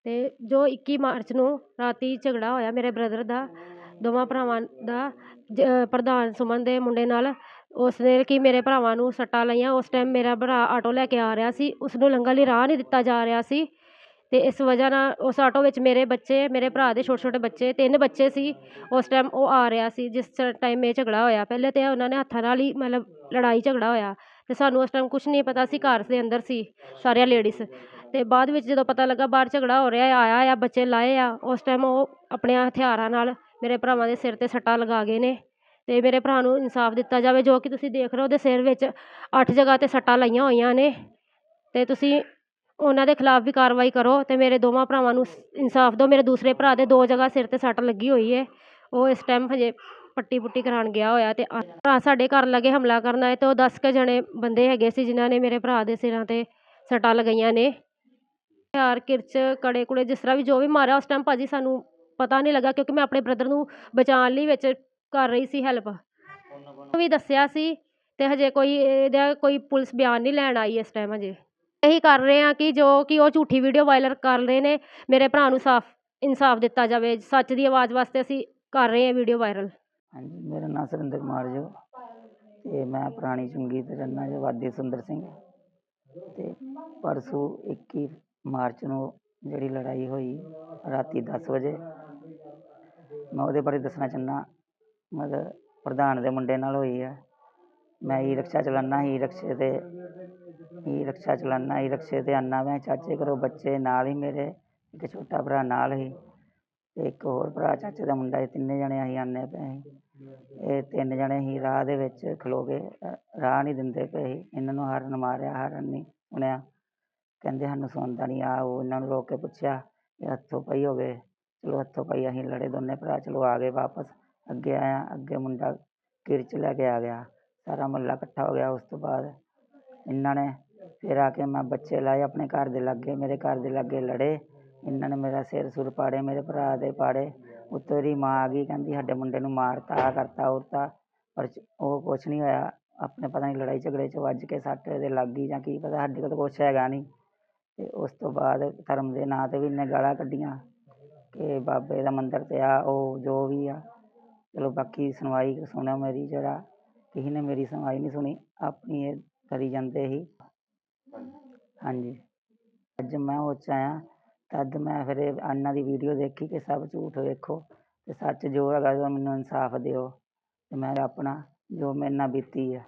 ਅਤੇ ਜੋ 21 ਮਾਰਚ ਨੂੰ ਰਾਤੀ ਝਗੜਾ ਹੋਇਆ ਮੇਰੇ ਬ੍ਰਦਰ ਦਾ, ਦੋਵਾਂ ਭਰਾਵਾਂ ਦਾ, ਜ- ਪ੍ਰਧਾਨ ਸੁਮਨ ਦੇ ਮੁੰਡੇ ਨਾਲ, ਉਸਨੇ ਕਿ ਮੇਰੇ ਭਰਾਵਾਂ ਨੂੰ ਸੱਟਾਂ ਲਾਈਆਂ। ਉਸ ਟਾਈਮ ਮੇਰਾ ਭਰਾ ਆਟੋ ਲੈ ਕੇ ਆ ਰਿਹਾ ਸੀ। ਉਸਨੂੰ ਲੰਘਣ ਲਈ ਰਾਹ ਨਹੀਂ ਦਿੱਤਾ ਜਾ ਰਿਹਾ ਸੀ। ਅਤੇ ਇਸ ਵਜ੍ਹਾ ਨਾਲ ਉਸ ਆਟੋ ਵਿੱਚ ਮੇਰੇ ਬੱਚੇ, ਮੇਰੇ ਭਰਾ ਦੇ ਛੋਟੇ ਛੋਟੇ ਬੱਚੇ, ਤਿੰਨ ਬੱਚੇ ਸੀ। ਉਸ ਟਾਈਮ ਉਹ ਆ ਰਿਹਾ ਸੀ, ਜਿਸ ਟਾਈਮ ਇਹ ਝਗੜਾ ਹੋਇਆ। ਪਹਿਲੇ ਤਾਂ ਉਹਨਾਂ ਨੇ ਹੱਥਾਂ ਨਾਲ ਹੀ ਮਤਲਬ ਲੜਾਈ ਝਗੜਾ ਹੋਇਆ। ਅਤੇ ਸਾਨੂੰ ਉਸ ਟਾਈਮ ਕੁਛ ਨਹੀਂ ਪਤਾ ਸੀ ਘਰ ਦੇ ਅੰਦਰ ਸੀ, ਸਾਰੀਆਂ ਲੇਡੀਜ਼ ਅਤੇ ਬਾਅਦ ਵਿੱਚ ਜਦੋਂ ਪਤਾ ਲੱਗਾ ਬਾਹਰ ਝਗੜਾ ਹੋ ਰਿਹਾ ਆਇਆ ਆ, ਬੱਚੇ ਲਾਏ ਆ, ਉਸ ਟਾਈਮ ਉਹ ਆਪਣੇ ਹਥਿਆਰਾਂ ਨਾਲ ਮੇਰੇ ਭਰਾਵਾਂ ਦੇ ਸਿਰ ਤੇ ਸੱਟਾਂ ਲਗਾ ਗਏ ਨੇ ਅਤੇ ਮੇਰੇ ਭਰਾ ਨੂੰ ਇਨਸਾਫ ਦਿੱਤਾ ਜਾਵੇ, ਜੋ ਕਿ ਤੁਸੀਂ ਦੇਖ ਰਹੇ ਹੋ ਉਹਦੇ ਸਿਰ ਵਿੱਚ ਅੱਠ ਜਗ੍ਹਾ ਤੇ ਸੱਟਾਂ ਲਾਈਆਂ ਹੋਈਆਂ ਨੇ ਅਤੇ ਤੁਸੀਂ ਉਹਨਾਂ ਦੇ ਖਿਲਾਫ ਵੀ ਕਾਰਵਾਈ ਕਰੋ ਅਤੇ ਮੇਰੇ ਦੋਵਾਂ ਭਰਾਵਾਂ ਨੂੰ ਇਨਸਾਫ ਦਿਓ, ਮੇਰੇ ਦੂਸਰੇ ਭਰਾ ਦੇ ਦੋ ਜਗ੍ਹਾ ਸਿਰ ਤੇ ਸੱਟ ਲੱਗੀ ਹੋਈ ਹੈ, ਉਹ ਇਸ ਟਾਈਮ ਹਜੇ ਪੱਟੀ ਪੁੱਟੀ ਕਰਾਉਣ ਗਿਆ ਹੋਇਆ ਅਤੇ ਭਰਾ ਸਾਡੇ ਘਰ ਲੱਗੇ ਹਮਲਾ ਕਰਨ ਆਏ ਅਤੇ ਉਹ ਦਸ ਕੁ ਜਣੇ ਬੰਦੇ ਹੈਗੇ ਸੀ ਜਿਨ੍ਹਾਂ ਨੇ ਮੇਰੇ ਭਰਾ ਦੇ ਸਿਰਾਂ ਤੇ ਸੱਟਾਂ ਲਗਾਈਆਂ ਨੇ। ਹਥਿਆਰ, ਕਿਰਚ, ਕੜੇ ਕੁੜੇ ਜਿਸ ਤਰ੍ਹਾਂ ਵੀ ਜੋ ਵੀ ਮਾਰਿਆ ਉਸ ਟਾਈਮ ਭਾਜੀ ਸਾਨੂੰ ਪਤਾ ਨਹੀਂ ਲੱਗਾ ਕਿਉਂਕਿ ਮੈਂ ਆਪਣੇ ਬ੍ਰਦਰ ਨੂੰ ਬਚਾਉਣ ਲਈ ਵਿੱਚ ਕਰ ਰਹੀ ਸੀ ਹੈਲਪ ਵੀ ਦੱਸਿਆ ਸੀ ਤੇ ਹਜੇ ਕੋਈ ਇਹਦਾ ਕੋਈ ਪੁਲਿਸ ਬਿਆਨ ਨਹੀਂ ਲੈਣ ਆਈ ਇਸ ਟਾਈਮ ਹਜੇ। ਇਹੀ ਕਰ ਰਹੇ ਆ ਕਿ ਜੋ ਕਿ ਉਹ ਝੂਠੀ ਵੀਡੀਓ ਵਾਇਰਲ ਕਰ ਰਹੇ ਨੇ, ਮੇਰੇ ਭਰਾ ਨੂੰ ਸਾਫ਼ ਇਨਸਾਫ ਦਿੱਤਾ ਜਾਵੇ। ਸੱਚ ਦੀ ਆਵਾਜ਼ ਵਾਸਤੇ ਅਸੀਂ ਕਰ ਰਹੇ ਹਾਂ ਵੀਡੀਓ ਵਾਇਰਲ ਹਾਂਜੀ, ਮੇਰਾ ਨਾਮ ਸੁਰਿੰਦਰ ਕੁਮਾਰ ਜੀ। ਤੇ ਮੈਂ ਪੁਰਾਣੀ ਚੁੰਗੀ ਤੇ ਰਹਿੰਦਾ ਜੋ, ਵਾਦੀ ਸੁੰਦਰ ਸਿੰਘ। ਤੇ ਪਰਸੋਂ 21 ਮਾਰਚ ਨੂੰ ਜਿਹੜੀ ਲੜਾਈ ਹੋਈ ਰਾਤੀ ਦਸ ਵਜੇ। ਮੈਂ ਉਹਦੇ ਬਾਰੇ ਦੱਸਣਾ ਚਾਹੁੰਦਾ ਮਤਲਬ ਪ੍ਰਧਾਨ ਦੇ ਮੁੰਡੇ ਨਾਲ ਹੋਈ ਹੈ ਮੈਂ ਈ ਰਿਕਸ਼ਾ ਚਲਾਉਂਦਾ ਈ ਰਿਕਸ਼ੇ ਤੇ ਈ ਰਿਕਸ਼ਾ ਚਲਾਉਂਦਾ ਈ ਰਿਕਸ਼ੇ ਤੇ ਆਉਂਦਾ ਮੈਂ। ਚਾਚੇ ਘਰੋਂ ਬੱਚੇ ਨਾਲ ਹੀ ਮੇਰੇ ਇੱਕ ਛੋਟਾ ਭਰਾ ਨਾਲ ਹੀ ਤੇ ਇੱਕ ਹੋਰ ਭਰਾ ਚਾਚੇ ਦਾ ਮੁੰਡਾ ਸੀ ਤਿੰਨੇ ਜਣੇ ਅਸੀਂ ਆਉਂਦੇ ਪਏ ਸੀ। ਇਹ ਤਿੰਨ ਜਣੇ ਹੀ ਰਾਹ ਦੇ ਵਿੱਚ ਖਲੋ ਕੇ ਅ, ਰਾਹ ਨਹੀਂ ਦਿੰਦੇ ਪਏ ਸੀ। ਇਹਨਾਂ ਨੂੰ ਹਾਰਨ ਮਾਰਿਆ ਹਾਰਨ ਨਹੀਂ ਸੁਣਿਆ ਕਹਿੰਦੇ ਸਾਨੂੰ ਸੁਣਦਾ ਨਹੀਂ ਆ ਉਹ ਇਹਨਾਂ ਨੂੰ ਰੋਕ ਕੇ ਪੁੱਛਿਆ ਇਹ ਹੱਥੋਂ ਪਈ ਹੋ ਗਏ ਚਲੋ ਹੱਥੋਂ ਪਾਈ, ਅਸੀਂ ਲੜੇ ਦੋਨੇ ਭਰਾ, ਚਲੋ ਆ ਗਏ ਵਾਪਸ। ਅੱਗੇ ਆਇਆ, ਅੱਗੇ ਮੁੰਡਾ ਕਿਰਚ ਲੈ ਕੇ ਆ ਗਿਆ। ਸਾਰਾ ਮਹੱਲਾ ਇਕੱਠਾ ਹੋ ਗਿਆ ਉਸ ਤੋਂ ਬਾਅਦ। ਇਹਨਾਂ ਨੇ ਫਿਰ ਆ ਕੇ ਮੈਂ ਬੱਚੇ ਲਾਏ ਆਪਣੇ ਘਰ ਦੇ ਲਾਗੇ, ਮੇਰੇ ਘਰ ਦੇ ਲਾਗੇ ਲੜੇ। ਇਹਨਾਂ ਨੇ ਮੇਰਾ ਸਿਰ ਸੁਰ ਪਾੜੇ, ਮੇਰੇ ਭਰਾ ਦੇ ਪਾੜੇ। ਉੱਤੋਂ ਇਹਦੀ ਮਾਂ ਆ ਗਈ, ਕਹਿੰਦੀ ਸਾਡੇ ਮੁੰਡੇ ਨੂੰ ਮਾਰਤਾ, ਆਹ ਕਰਤਾ ਉਰਤਾ ਪਰ ਉਹ ਕੁਛ ਨਹੀਂ ਹੋਇਆ। ਆਪਣੇ ਪਤਾ ਨਹੀਂ ਲੜਾਈ ਝਗੜੇ 'ਚ ਵੱਜ ਕੇ ਸੱਟ ਇਹਦੇ ਲੱਗ ਗਈ ਜਾਂ ਕੀ ਪਤਾ, ਸਾਡੇ ਕੋਲ ਤਾਂ ਕੁਛ ਹੈਗਾ ਨਹੀਂ ਅਤੇ ਉਸ ਤੋਂ ਬਾਅਦ ਧਰਮ ਦੇ ਨਾਂ 'ਤੇ ਵੀ ਇਹਨੇ ਗਾਲਾਂ ਕੱਢੀਆਂ ਕਿ ਬਾਬੇ ਦਾ ਮੰਦਰ ਤੇ ਆ, ਉਹ ਜੋ ਵੀ ਆ। ਚਲੋ ਬਾਕੀ ਸੁਣਵਾਈ ਸੁਣਿਓ ਮੇਰੀ ਜਿਹੜਾ ਕਿਸੇ ਨੇ ਮੇਰੀ ਸੁਣਵਾਈ ਨਹੀਂ ਸੁਣੀ, ਆਪਣੀ ਇਹ ਕਰੀ ਜਾਂਦੇ ਸੀ। ਹਾਂਜੀ। ਅੱਜ ਮੈਂ ਉਹ 'ਚ ਆਇਆ, ਤਦ ਮੈਂ ਫਿਰ ਇਹ ਇਹਨਾਂ ਦੀ ਵੀਡੀਓ ਦੇਖੀ ਕਿ ਸਭ ਝੂਠ ਵੇਖੋ ਅਤੇ ਸੱਚ ਜੋ ਹੈਗਾ ਉਹ ਮੈਨੂੰ ਇਨਸਾਫ ਦਿਓ ਅਤੇ ਮੈਂ ਆਪਣਾ ਜੋ ਮੇਰੇ ਨਾਲ ਬੀਤੀ ਆ।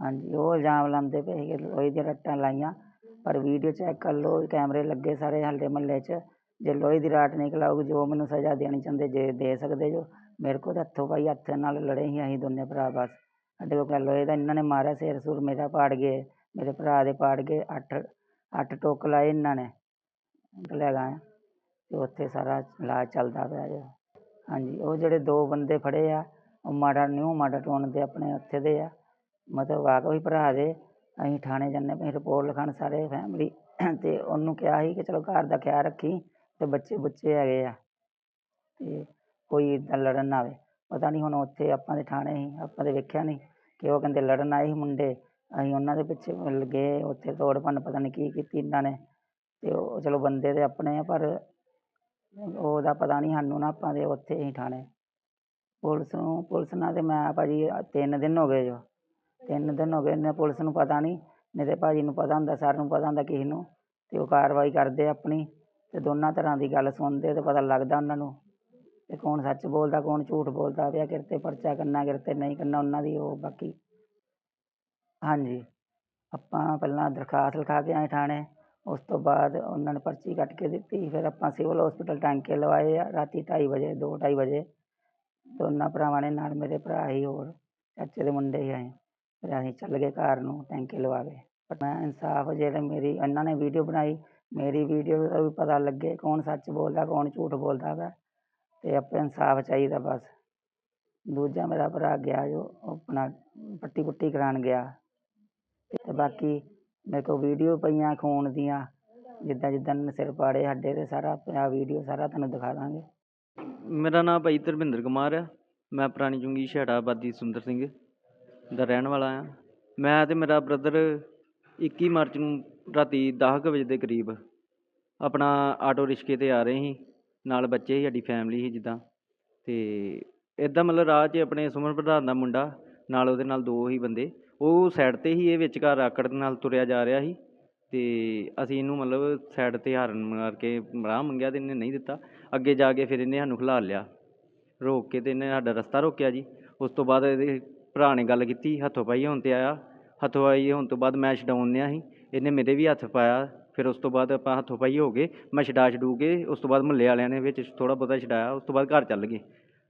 ਹਾਂਜੀ, ਉਹ ਇਲਜ਼ਾਮ ਲਾਉਂਦੇ ਪਏ ਸੀ ਕਿ ਲੋਹੇ ਦੀਆਂ ਰੱਟਾਂ ਲਾਈਆਂ ਪਰ ਵੀਡੀਓ ਚੈੱਕ ਕਰ ਲਓ, ਕੈਮਰੇ ਲੱਗੇ ਸਾਰੇ ਹੱਲੇ ਮਹੱਲੇ 'ਚ। ਜੇ ਲੋਹੇ ਦੀ ਰਾਟ ਨਿਕਲ ਆਊਗੀ, ਜੋ ਮੈਨੂੰ ਸਜ਼ਾ ਦੇਣੀ ਚਾਹੁੰਦੇ, ਜੇ ਦੇ ਸਕਦੇ ਜੋ। ਮੇਰੇ ਕੋਲ ਤਾਂ ਹੱਥੋਂ ਪਾਈ ਹੱਥ ਨਾਲ ਲੜੇ ਸੀ ਅਸੀਂ ਦੋਨੇ ਭਰਾ ਬਸ। ਸਾਡੇ ਕੋਲ ਗੱਲ ਹੋਏ ਤਾਂ ਇਹਨਾਂ ਨੇ ਮਾਰਿਆ, ਸਿਰ ਸੁਰ ਮੇਰਾ ਪਾੜ ਗਏ, ਮੇਰੇ ਭਰਾ ਦੇ ਪਾੜ ਗਏ, ਅੱਠ ਅੱਠ ਟੋਕ ਲਾਏ ਇਹਨਾਂ ਨੇ। ਲੈ ਗਏ ਤੇ ਉੱਥੇ ਸਾਰਾ ਇਲਾਜ ਚੱਲਦਾ ਪਿਆ ਜੋ। ਹਾਂਜੀ, ਉਹ ਜਿਹੜੇ ਦੋ ਬੰਦੇ ਫੜੇ ਆ, ਉਹ ਮਾੜਾ, ਨਿਊ ਮਾਡਲ ਟਾਊਨ ਦੇ ਆਪਣੇ ਉੱਥੇ ਦੇ ਆ। ਮਤਲਬ ਵਾਕਈ ਭਰਾ ਦੇ। ਅਸੀਂ ਥਾਣੇ ਜਾਂਦੇ ਪਏ ਰਿਪੋਰਟ ਲਿਖਾਉਣ ਸਾਰੇ ਫੈਮਿਲੀ ਅਤੇ ਉਹਨੂੰ ਕਿਹਾ ਸੀ ਕਿ ਚਲੋ ਘਰ ਦਾ ਖਿਆਲ ਰੱਖੀ ਅਤੇ ਬੱਚੇ ਬੁੱਚੇ ਹੈਗੇ ਆ ਅਤੇ ਕੋਈ ਇੱਦਾਂ ਲੜਨ ਨਾ ਆਵੇ। ਪਤਾ ਨਹੀਂ ਹੁਣ ਉੱਥੇ ਆਪਾਂ ਦੇ ਥਾਣੇ ਸੀ, ਆਪਾਂ ਤਾਂ ਵੇਖਿਆ ਨਹੀਂ ਕਿ ਉਹ ਕਹਿੰਦੇ ਲੜਨ ਆਏ ਸੀ ਮੁੰਡੇ, ਅਸੀਂ ਉਹਨਾਂ ਦੇ ਪਿੱਛੇ ਗਏ ਉੱਥੇ ਤੋੜ ਭੰਨ ਪਤਾ ਨਹੀਂ ਕੀ ਕੀਤੀ ਇਹਨਾਂ ਨੇ ਅਤੇ ਉਹ ਚਲੋ ਬੰਦੇ ਤੇ ਆਪਣੇ ਆ, ਪਰ ਉਹਦਾ ਪਤਾ ਨਹੀਂ ਸਾਨੂੰ ਨਾ ਆਪਾਂ ਦੇ ਉੱਥੇ ਹੀ ਥਾਣੇ। ਪੁਲਿਸ ਨੂੰ, ਪੁਲਿਸ ਨਾਲ ਤਾਂ ਮੈਂ ਭਾਅ ਜੀ ਤਿੰਨ ਦਿਨ ਹੋ ਗਏ ਜੋ। ਤਿੰਨ ਦਿਨ ਹੋ ਗਏ ਨੇ ਪੁਲਿਸ ਨੂੰ ਪਤਾ ਨਹੀਂ ਨਹੀਂ ਤਾਂ ਭਾਅ ਜੀ ਨੂੰ ਪਤਾ ਹੁੰਦਾ, ਸਰ ਨੂੰ ਪਤਾ ਹੁੰਦਾ ਕਿਸੇ ਨੂੰ ਅਤੇ ਉਹ ਕਾਰਵਾਈ ਕਰਦੇ ਆਪਣੀ ਅਤੇ ਦੋਨਾਂ ਤਰ੍ਹਾਂ ਦੀ ਗੱਲ ਸੁਣਦੇ ਅਤੇ ਪਤਾ ਲੱਗਦਾ ਉਹਨਾਂ ਨੂੰ ਤੇ ਕੌਣ ਸੱਚ ਬੋਲਦਾ, ਕੌਣ ਝੂਠ ਬੋਲਦਾ ਪਿਆ ਕਿਰਤੇ, ਪਰਚਾ ਕਰਨਾ ਕਿਰਤੇ, ਨਹੀਂ ਕਰਨਾ ਉਹਨਾਂ ਦੀ ਉਹ ਬਾਕੀ। ਹਾਂਜੀ, ਆਪਾਂ ਪਹਿਲਾਂ ਦਰਖਾਸਤ ਲਿਖਾ ਕੇ ਆਏ ਥਾਣੇ, ਉਸ ਤੋਂ ਬਾਅਦ ਉਹਨਾਂ ਨੇ ਪਰਚੀ ਕੱਟ ਕੇ ਦਿੱਤੀ, ਫਿਰ ਆਪਾਂ ਸਿਵਲ ਹਸਪੀਟਲ ਟਾਂਕੇ ਲਵਾਏ ਆ, ਰਾਤੀ ਢਾਈ ਵਜੇ, ਦੋ ਢਾਈ ਵਜੇ, ਦੋਨਾਂ ਭਰਾਵਾਂ ਨੇ ਨਾਲ ਮੇਰੇ ਭਰਾ ਹੀ ਹੋਰ ਚਾਚੇ ਦੇ ਮੁੰਡੇ ਹੀ ਆਏ। ਅਸੀਂ ਚੱਲ ਗਏ ਘਰ ਨੂੰ ਟੈਂਕੇ ਲਵਾ ਕੇ। ਪਰ ਮੈਂ ਇਨਸਾਫ ਜੇ ਤਾਂ ਮੇਰੀ, ਇਹਨਾਂ ਨੇ ਵੀਡੀਓ ਬਣਾਈ, ਮੇਰੀ ਵੀਡੀਓ ਦਾ ਵੀ ਪਤਾ ਲੱਗੇ ਕੌਣ ਸੱਚ ਬੋਲਦਾ, ਕੌਣ ਝੂਠ ਬੋਲਦਾ ਵਾ। ਅਤੇ ਆਪਾਂ ਇਨਸਾਫ ਚਾਹੀਦਾ ਬਸ। ਦੂਜਾ ਮੇਰਾ ਭਰਾ ਗਿਆ ਜੋ ਆਪਣਾ ਪੱਟੀ ਪੁੱਟੀ ਕਰਾਉਣ ਗਿਆ। ਅਤੇ ਬਾਕੀ ਮੇਰੇ ਕੋਲ ਵੀਡੀਓ ਪਈਆਂ ਖੂਨ ਦੀਆਂ, ਜਿੱਦਾਂ ਜਿੱਦਾਂ ਇਹਨੇ ਸਿਰ ਪਾੜੇ ਸਾਡੇ ਤੇ ਸਾਰਾ ਪਿਆ ਵੀਡੀਓ ਸਾਰਾ ਤੁਹਾਨੂੰ ਦਿਖਾ ਦਾਂਗੇ। ਮੇਰਾ ਨਾਮ ਭਾਈ ਧਰਮਿੰਦਰ ਕੁਮਾਰ ਆ। ਮੈਂ ਪੁਰਾਣੀ ਚੁੰਗੀ ਛੇੜਾ ਆਬਾਦੀ ਸੁੰਦਰ ਸਿੰਘ। ਦਾ ਰਹਿਣ ਵਾਲਾ ਹਾਂ ਮੈਂ ਅਤੇ ਮੇਰਾ ਬ੍ਰਦਰ 21 ਮਾਰਚ ਨੂੰ ਰਾਤੀ ਦਸ ਕੁ ਵਜੇ ਦੇ ਕਰੀਬ ਆਪਣਾ ਆਟੋ ਰਿਕਸ਼ੇ ਤੇ ਆ ਰਹੇ ਸੀ। ਨਾਲ ਬੱਚੇ ਸੀ, ਸਾਡੀ ਫੈਮਿਲੀ ਸੀ ਜਿੱਦਾਂ। ਅਤੇ ਇੱਦਾਂ ਮਤਲਬ ਰਾਹ 'ਚ ਆਪਣੇ ਸੁਮਨ ਪ੍ਰਧਾਨ ਦਾ ਮੁੰਡਾ, ਨਾਲ ਉਹਦੇ ਨਾਲ ਦੋ ਹੀ ਬੰਦੇ। ਉਹ ਸਾਈਡ ਤੇ ਹੀ ਇਹ ਵਿਚਕਾਰ ਆਕੜ ਨਾਲ ਤੁਰਿਆ ਜਾ ਰਿਹਾ ਸੀ। ਅਤੇ ਅਸੀਂ ਇਹਨੂੰ ਮਤਲਬ ਸਾਈਡ ਤੇ ਹਾਰਨ ਮਾਰ ਕੇ ਰਾਹ ਮੰਗਿਆ ਅਤੇ ਇਹਨੇ ਨਹੀਂ ਦਿੱਤਾ। ਅੱਗੇ ਜਾ ਕੇ ਫਿਰ ਇਹਨੇ ਸਾਨੂੰ ਖਿਲਾ ਲਿਆ। ਰੋਕ ਕੇ ਅਤੇ ਇਹਨੇ ਸਾਡਾ ਰਸਤਾ ਰੋਕਿਆ ਜੀ। ਉਸ ਤੋਂ ਬਾਅਦ ਇਹਦੇ ਭਰਾ ਨੇ ਗੱਲ ਕੀਤੀ, ਹੱਥੋਂ ਪਾਈ ਹੋਣ ਤੇ ਆਇਆ। ਹੱਥੋਂ ਪਾਈ ਹੋਣ ਤੋਂ ਬਾਅਦ ਮੈਂ ਛਡਾਉਣ ਡਿਆ ਸੀ। ਇਹਨੇ ਮੇਰੇ ਵੀ ਹੱਥ ਪਾਇਆ। ਫਿਰ ਉਸ ਤੋਂ ਬਾਅਦ ਆਪਾਂ ਹੱਥੋਂ ਪਾਈ ਹੋ ਗਏ। ਮੈਂ ਛਡਾ ਛਡੂ ਕੇ ਉਸ ਤੋਂ ਬਾਅਦ ਮੁਹੱਲੇ ਵਾਲਿਆਂ ਨੇ ਵਿੱਚ ਥੋੜ੍ਹਾ ਬਹੁਤਾ ਛਡਾਇਆ। ਉਸ ਤੋਂ ਬਾਅਦ ਘਰ ਚੱਲ ਗਏ।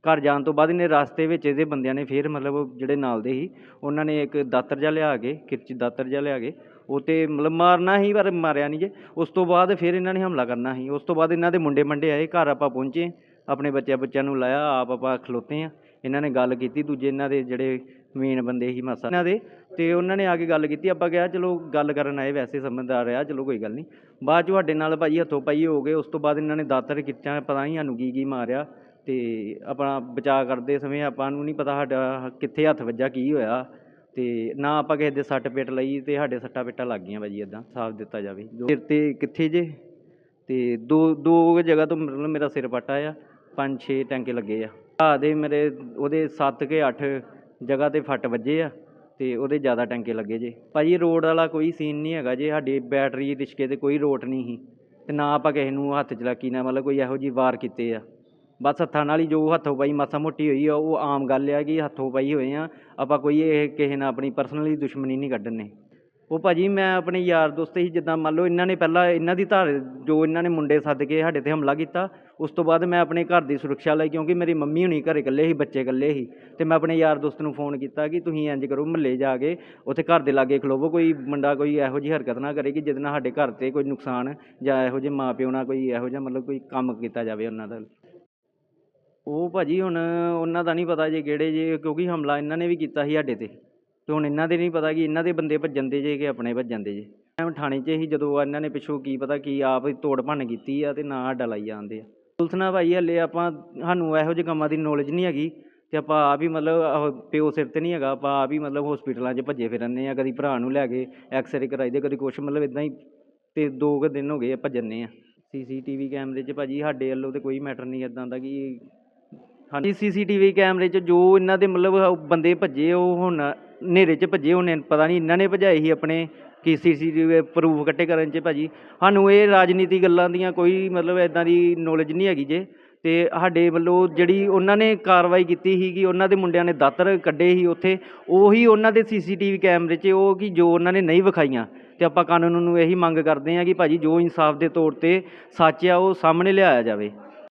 ਘਰ ਜਾਣ ਤੋਂ ਬਾਅਦ ਇਹਨੇ ਰਸਤੇ ਵਿੱਚ ਇਹਦੇ ਬੰਦਿਆਂ ਨੇ ਫਿਰ ਮਤਲਬ ਜਿਹੜੇ ਨਾਲ ਦੇ ਸੀ, ਉਹਨਾਂ ਨੇ ਇੱਕ ਦਾਤਰ ਜਿਹਾ ਲਿਆ ਕੇ, ਕਿਰਚੀ ਦਾਤਰ ਜਿਹਾ ਲਿਆ ਕੇ, ਉਹ ਤੇ ਮਤਲਬ ਮਾਰਨਾ ਸੀ ਪਰ ਮਾਰਿਆ ਨਹੀਂ ਜੇ। ਉਸ ਤੋਂ ਬਾਅਦ ਫਿਰ ਇਹਨਾਂ ਨੇ ਹਮਲਾ ਕਰਨਾ ਸੀ। ਉਸ ਤੋਂ ਬਾਅਦ ਇਹਨਾਂ ਦੇ ਮੁੰਡੇ ਮੰਡੇ ਆਏ। ਘਰ ਆਪਾਂ ਪਹੁੰਚੇ। ਆਪਣੇ ਬੱਚਿਆਂ ਬੱਚਿਆਂ ਨੂੰ ਲਾਇਆ। ਆਪ ਆਪਾਂ ਖਲੋਤੇ ਆ ਇਹਨਾਂ ਨੇ ਗੱਲ ਕੀਤੀ, ਦੂਜੇ ਇਹਨਾਂ ਦੇ ਜਿਹੜੇ ਮੇਨ ਬੰਦੇ ਸੀ ਮਾਸਾ ਇਹਨਾਂ ਦੇ, ਤੇ ਉਹਨਾਂ ਨੇ ਆ ਕੇ ਗੱਲ ਕੀਤੀ, ਆਪਾਂ ਕਿਹਾ ਚਲੋ ਗੱਲ ਕਰਨ ਆਏ ਵੈਸੇ ਸਮਝਦਾਰ ਆ, ਚਲੋ ਕੋਈ ਗੱਲ ਨਹੀਂ। ਬਾਅਦ 'ਚ ਸਾਡੇ ਨਾਲ ਭਾਜੀ ਹੱਥੋਂ ਪਾਈ ਹੋ ਗਏ, ਉਸ ਤੋਂ ਬਾਅਦ ਇਹਨਾਂ ਨੇ ਦਾਤਰ ਕਿੱਚਾਂ ਪਤਾ ਨਹੀਂ ਸਾਨੂੰ ਕੀ ਕੀ ਮਾਰਿਆ, ਤੇ ਆਪਣਾ ਬਚਾਅ ਕਰਦੇ ਸਮੇਂ ਆਪਾਂ ਨੂੰ ਨਹੀਂ ਪਤਾ ਸਾਡਾ ਕਿੱਥੇ ਹੱਥ ਵੱਜਾ, ਕੀ ਹੋਇਆ, ਤੇ ਨਾ ਆਪਾਂ ਕਿਸੇ ਦੇ ਸੱਟ ਪਿੱਟ ਲਈ ਤੇ ਸਾਡੇ ਸੱਟਾਂ ਪਿੱਟਾਂ ਲੱਗ ਗਈਆਂ ਭਾਜੀ ਇਦਾਂ ਸਾਫ਼ ਦਿੱਤਾ ਜਾਵੇ। ਸਿਰ ਤੇ ਕਿੱਥੇ ਜੇ? ਤੇ ਦੋ ਦੋ ਜਗ੍ਹਾ ਤੋਂ ਮਤਲਬ ਮੇਰਾ ਸਿਰ ਪੱਟਾ ਆ ਪੰਜ ਛੇ ਟੈਂਕੇ ਲੱਗੇ ਆ। ਆ ਦੇ ਮੇਰੇ ਉਹਦੇ 7 ਕੇ 8 ਜਗ੍ਹਾ ਤੇ ਫੱਟ ਵੱਜੇ ਆ ਤੇ ਉਹਦੇ ਜ਼ਿਆਦਾ ਟੈਂਕੇ ਲੱਗੇ ਜੇ। ਭਾਜੀ ਰੋਡ ਵਾਲਾ ਕੋਈ ਸੀਨ ਨਹੀਂ ਹੈਗਾ ਜੇ, ਸਾਡੀ ਬੈਟਰੀ ਰਿਸ਼ਕੇ ਤੇ ਕੋਈ ਰੋਟ ਨਹੀਂ ਸੀ ਤੇ ਨਾ ਆਪਾਂ ਕਿਸੇ ਨੂੰ ਹੱਥ ਚਲਾਕੀ, ਨਾ ਮਤਲਬ ਕੋਈ ਇਹੋ ਜਿਹੀ ਵਾਰ ਕੀਤੇ ਆ। ਬਸ ਹੱਥਾਂ ਨਾਲ ਹੀ ਜੋ ਹੱਥੋਂ ਪਾਈ, ਮਾਸਾ ਮੋਟੀ ਹੋਈ ਆ, ਉਹ ਆਮ ਗੱਲ ਆ ਕਿ ਹੱਥੋਂ ਪਾਈ ਹੋਏ ਆ, ਆਪਾਂ ਕੋਈ ਇਹ ਕਿਸੇ ਨਾਲ ਆਪਣੀ ਪਰਸਨਲੀ ਦੁਸ਼ਮਣੀ ਨਹੀਂ ਕੱਢਣੀ ਉਹ ਭਾਜੀ ਮੈਂ ਆਪਣੇ ਯਾਰ ਦੋਸਤ ਹੀ ਜਿੱਦਾਂ ਮੰਨ ਲਓ ਇਹਨਾਂ ਨੇ ਪਹਿਲਾਂ ਇਹਨਾਂ ਦੀ ਧਾਰ, ਜੋ ਇਹਨਾਂ ਨੇ ਮੁੰਡੇ ਸੱਦ ਕੇ ਸਾਡੇ ਤੇ ਹਮਲਾ ਕੀਤਾ ਉਸ ਤੋਂ ਬਾਅਦ ਮੈਂ ਆਪਣੇ ਘਰ ਦੀ ਸੁਰੱਖਿਆ ਲਈ, ਕਿਉਂਕਿ ਮੇਰੀ ਮੰਮੀ ਹੁਣੀ ਘਰੇ ਇਕੱਲੇ ਸੀ, ਬੱਚੇ ਇਕੱਲੇ ਸੀ, ਤੇ ਮੈਂ ਆਪਣੇ ਯਾਰ ਦੋਸਤ ਨੂੰ ਫੋਨ ਕੀਤਾ ਕਿ ਤੁਸੀਂ ਇੰਜ ਕਰੋ, ਮਹੱਲੇ ਜਾ ਕੇ ਉੱਥੇ ਘਰ ਦੇ ਲਾਗੇ ਖਲੋਵੋ, ਕੋਈ ਮੁੰਡਾ ਕੋਈ ਇਹੋ ਜਿਹੀ ਹਰਕਤ ਨਾ ਕਰੇ ਕਿ ਜਿਹਦੇ ਨਾਲ ਸਾਡੇ ਘਰ ਤੇ ਕੋਈ ਨੁਕਸਾਨ ਜਾਂ ਇਹੋ ਜਿਹੇ ਮਾਂ ਪਿਓ ਨਾਲ ਕੋਈ ਇਹੋ ਜਿਹਾ ਮਤਲਬ ਕੋਈ ਕੰਮ ਕੀਤਾ ਜਾਵੇ ਉਹਨਾਂ ਦਾ। ਉਹ ਭਾਜੀ ਹੁਣ ਉਹਨਾਂ ਦਾ ਨਹੀਂ ਪਤਾ ਜੇ ਕਿਹੜੇ ਜੇ, ਕਿਉਂਕਿ ਹਮਲਾ ਇਹਨਾਂ ਨੇ ਵੀ ਕੀਤਾ ਸੀ ਸਾਡੇ ਤੇ ਤੇ ਹੁਣ ਇਹਨਾਂ ਦੇ ਨਹੀਂ ਪਤਾ ਕਿ ਇਹਨਾਂ ਦੇ ਬੰਦੇ ਭੱਜਣ ਦੇ ਜੇ ਕਿ ਆਪਣੇ ਭੱਜਣ ਦੇ ਜੇ। ਐਵੇਂ ਥਾਣੇ 'ਚ ਹੀ ਜਦੋਂ ਇਹਨਾਂ ਨੇ ਪਿੱਛੋਂ ਕੀ ਪਤਾ ਕੀ ਆਪ ਤੋੜ ਭੰਨ ਕੀਤੀ ਆ ਤੇ ਨਾ ਸਾਡਾ ਲਾਈ ਜਾਂਦੇ ਆ। ਪੁਲਿਸ ਨਾਲ ਭਾਈ, ਹਲੇ ਆਪਾਂ ਸਾਨੂੰ ਇਹੋ ਜਿਹੇ ਕੰਮਾਂ ਦੀ ਨੌਲੇਜ ਨਹੀਂ ਹੈਗੀ ਅਤੇ ਆਪਾਂ ਆਪ ਹੀ ਮਤਲਬ ਆਹ ਪਿਓ ਸਿਰ ਤੇ ਨਹੀਂ ਹੈਗਾ, ਆਪਾਂ ਆਪ ਹੀ ਮਤਲਬ ਹੋਸਪਿਟਲਾਂ 'ਚ ਭੱਜੇ ਫਿਰਨੇ ਹਾਂ ਕਦੀ ਭਰਾ ਨੂੰ ਲੈ ਕੇ ਐਕਸਰੇ ਕਰਾਈ ਦੇ, ਕਦੀ ਕੁਛ, ਮਤਲਬ ਇੱਦਾਂ ਹੀ ਅਤੇ ਦੋ ਕੁ ਦਿਨ ਹੋ ਗਏ ਆ ਸੀ ਟੀ ਵੀ ਕੈਮਰੇ 'ਚ ਭਾਅ ਜੀ ਸਾਡੇ ਵੱਲੋਂ ਤਾਂ ਕੋਈ ਮੈਟਰ ਨਹੀਂ ਇੱਦਾਂ ਦਾ ਕਿ ਹਾਂਜੀ ਸੀ ਸੀ ਟੀ ਵੀ ਕੈਮਰੇ 'ਚ ਜੋ ਇਹਨਾਂ ਦੇ ਮਤਲਬ ਬੰਦੇ ਭੱਜੇ, ਉਹ ਹੁਣ ਹਨੇਰੇ 'ਚ ਭੱਜੇ, ਉਹਨੇ ਪਤਾ ਨਹੀਂ ਇਹਨਾਂ ਨੇ ਭਜਾਏ ਸੀ ਆਪਣੇ ਕਿ ਸੀਸੀਟੀਵੀ ਪ੍ਰੂਫ ਇਕੱਠੇ ਕਰਨ 'ਚ ਭਾਜੀ। ਸਾਨੂੰ ਇਹ ਰਾਜਨੀਤੀ ਗੱਲਾਂ ਦੀਆਂ ਕੋਈ ਮਤਲਬ ਇੱਦਾਂ ਦੀ ਨੌਲੇਜ ਨਹੀਂ ਹੈਗੀ ਜੇ। ਅਤੇ ਸਾਡੇ ਵੱਲੋਂ ਜਿਹੜੀ ਉਹਨਾਂ ਨੇ ਕਾਰਵਾਈ ਕੀਤੀ ਸੀ ਕਿ ਉਹਨਾਂ ਦੇ ਮੁੰਡਿਆਂ ਨੇ ਦਾਤਰ ਕੱਢੇ ਸੀ ਉੱਥੇ। ਉਹੀ ਉਹਨਾਂ ਦੇ ਸੀਸੀਟੀਵੀ ਕੈਮਰੇ 'ਚ ਉਹ ਕਿ ਜੋ ਉਹਨਾਂ ਨੇ ਨਹੀਂ ਵਿਖਾਈਆਂ। ਅਤੇ ਆਪਾਂ ਕਾਨੂੰਨ ਨੂੰ ਇਹੀ ਮੰਗ ਕਰਦੇ ਹਾਂ ਕਿ ਭਾਜੀ ਜੋ ਇਨਸਾਫ ਦੇ ਤੌਰ ਤੇ ਸੱਚ ਆ, ਉਹ ਸਾਹਮਣੇ ਲਿਆਇਆ ਜਾਵੇ।